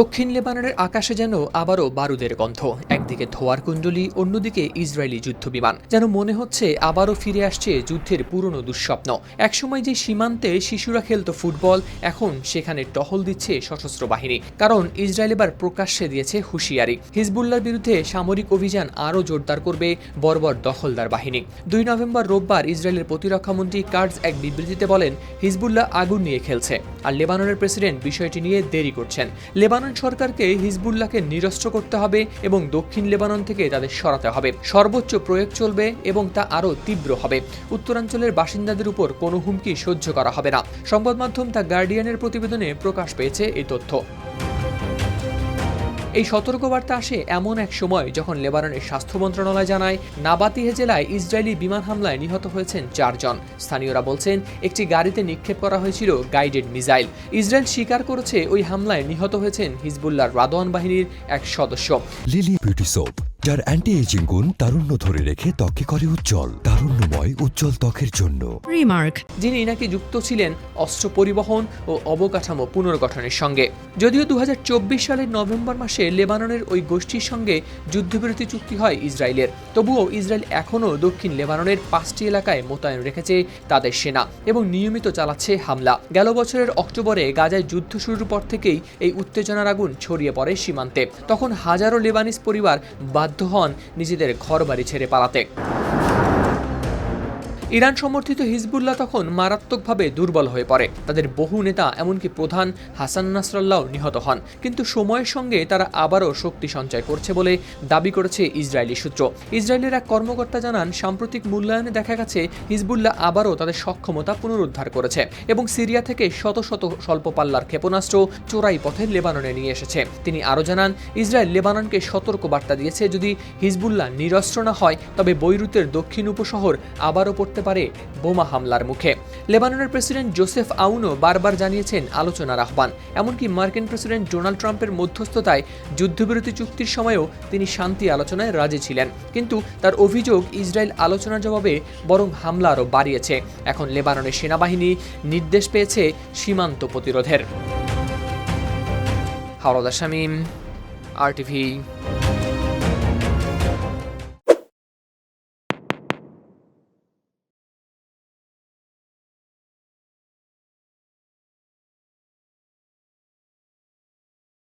দক্ষিণ লেবাননের আকাশে যেন আবারও বারুদের গন্ধ। একদিকে ধোয়ার কুণ্ডলি, অন্যদিকে ইসরায়েলি যুদ্ধবিমান। যেন মনে হচ্ছে আবারও ফিরে আসছে যুদ্ধের পুরনো দুঃস্বপ্ন। একসময় যে সীমান্তে শিশুরা খেলতো ফুটবল, এখন সেখানে টহল দিচ্ছে সশস্ত্র বাহিনী। কারণ ইসরায়েল এবার প্রকাশ্যে দিয়েছে হুঁশিয়ারি। হিজবুল্লার বিরুদ্ধে সামরিক অভিযান আরও জোরদার করবে বর্বর দখলদার বাহিনী। দুই নভেম্বর রোববার ইসরায়েলের প্রতিরক্ষামন্ত্রী কার্জ এক বিবৃতিতে বলেন, হিজবুল্লাহ আগুন নিয়ে খেলছে। আর লেবাননের প্রেসিডেন্ট বিষয়টি নিয়ে দেরি করছেন। লেবানন সরকারকে হিজবুল্লাহকে নিরস্ত্র করতে হবে এবং দক্ষিণ লেবানন থেকে তাদের সরাতে হবে। সর্বোচ্চ প্রয়োগ চলবে এবং তা আরও তীব্র হবে। উত্তরাঞ্চলের বাসিন্দাদের উপর কোনো হুমকি সহ্য করা হবে না। সংবাদ মাধ্যম দ্য গার্ডিয়ানের প্রতিবেদনে প্রকাশ পেয়েছে এই তথ্য। এই সতর্কবার্তা আসে এমন এক সময় যখন লেবাননের স্বাস্থ্য মন্ত্রণালয় জানায়, নাবাতিহে জেলায় ইসরায়েলি বিমান হামলায় নিহত হয়েছেন চারজন। স্থানীয়রা বলছেন, একটি গাড়িতে নিক্ষেপ করা হয়েছিল গাইডেড মিসাইল। ইসরায়েল স্বীকার করেছে ওই হামলায় নিহত হয়েছেন হিজবুল্লাহর রাদওয়ান বাহিনীর এক সদস্য। লিলি বিউটি সোপ, যার অ্যান্টি এজিং গুণ তারুণ্য ধরে রেখে ত্বকে করে উজ্জ্বল। তারুণ্যময় উজ্জ্বল ত্বকের জন্য। Remark. যিনি নাকি যুক্ত ছিলেন অস্ত্র পরিবহন ও অবকাঠামো পুনর্গঠনের সঙ্গে। যদিও দু হাজার চব্বিশ সালের নভেম্বর মাসে লেবাননের ওই গোষ্ঠীর সঙ্গে যুদ্ধবিরতি চুক্তি হয় ইসরায়েলের। তবুও ইসরায়েল এখনও দক্ষিণ লেবাননের পাঁচটি এলাকায় মোতায়েন রেখেছে তাদের সেনা এবং নিয়মিত চালাচ্ছে হামলা। গেল বছরের অক্টোবরে গাজায় যুদ্ধ শুরুর পর থেকেই এই উত্তেজনার আগুন ছড়িয়ে পড়ে সীমান্তে। তখন হাজারো লেবানিস পরিবার বাধ্য হন নিজেদের ঘরবাড়ি ছেড়ে পালাতে। ইরান সমর্থিত হিজবুল্লাহ তখন মারাত্মকভাবে দুর্বল হয়ে পড়ে। তাদের বহু নেতা, এমনকি প্রধান হাসান নাসরাল্লাহ নিহত হন। কিন্তু সময়ের সঙ্গে তারা আবারও শক্তি সঞ্চয় করছে বলে দাবি করেছে ইসরায়েলি সূত্র। ইসরায়েলের এক কর্মকর্তা জানান, সাম্প্রতিক মূল্যায়নে দেখা গেছে, হিজবুল্লাহ আবারও তাদের সক্ষমতা পুনরুদ্ধার করেছে এবং সিরিয়া থেকে শত শত স্বল্প পাল্লার ক্ষেপণাস্ত্র চোরাই পথে লেবাননে নিয়ে এসেছে। তিনি আরও জানান, ইসরায়েল লেবাননকে সতর্ক বার্তা দিয়েছে, যদি হিজবুল্লাহ নিরস্ত্র না হয়, তবে বৈরুতের দক্ষিণ উপশহর আবারও পড়তে পারে বোমা হামলার মুখে। লেবাননের প্রেসিডেন্ট জোসেফ আউনও বারবার জানিয়েছেন আলোচনার আহ্বান। এমনকি মার্কিন প্রেসিডেন্ট ডোনাল্ড ট্রাম্পের মধ্যস্থতায় যুদ্ধবিরতি চুক্তির সময়েও তিনি শান্তি আলোচনায় রাজি ছিলেন। কিন্তু তার অভিযোগ ইসরায়েল আলোচনার জবাবে বরং হামলা আরও বাড়িয়েছে। এখন লেবাননের সেনাবাহিনী নির্দেশ পেয়েছে সীমান্ত প্রতিরোধের। হাওড়া শামীম আর টিভি